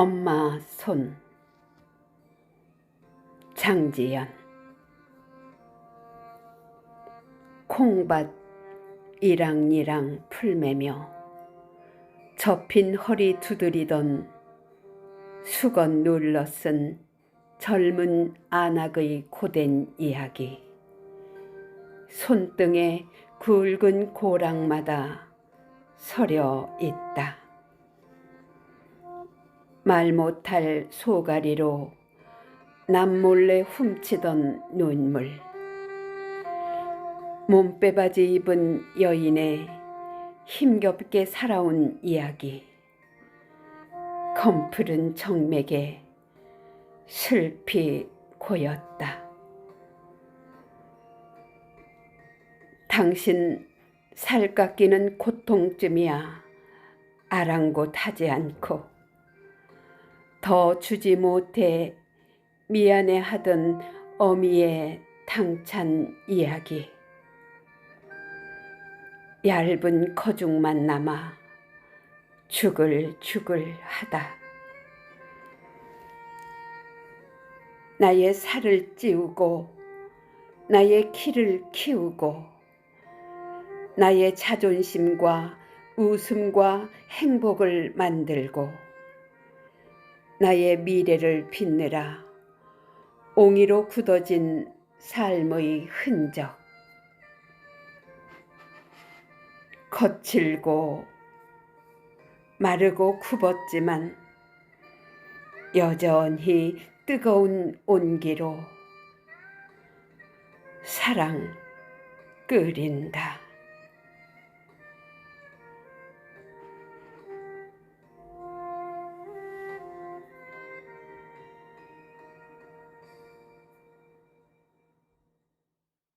엄마 손. 장지연. 콩밭 이랑이랑 풀매며 접힌 허리 두드리던 수건 눌러 쓴 젊은 안악의 고된 이야기. 손등에 굵은 고랑마다 서려 있다. 말 못할 소가리로 남몰래 훔치던 눈물 몸빼바지 입은 여인의 힘겹게 살아온 이야기 검푸른 정맥에 슬피 고였다. 당신 살 깎이는 고통쯤이야 아랑곳하지 않고 더 주지 못해 미안해 하던 어미의 당찬 이야기. 얇은 거죽만 남아 죽을 죽을 하다. 나의 살을 찌우고 나의 키를 키우고 나의 자존심과 웃음과 행복을 만들고 나의 미래를 빛내라 옹이로 굳어진 삶의 흔적 거칠고 마르고 굽었지만 여전히 뜨거운 온기로 사랑 끓인다.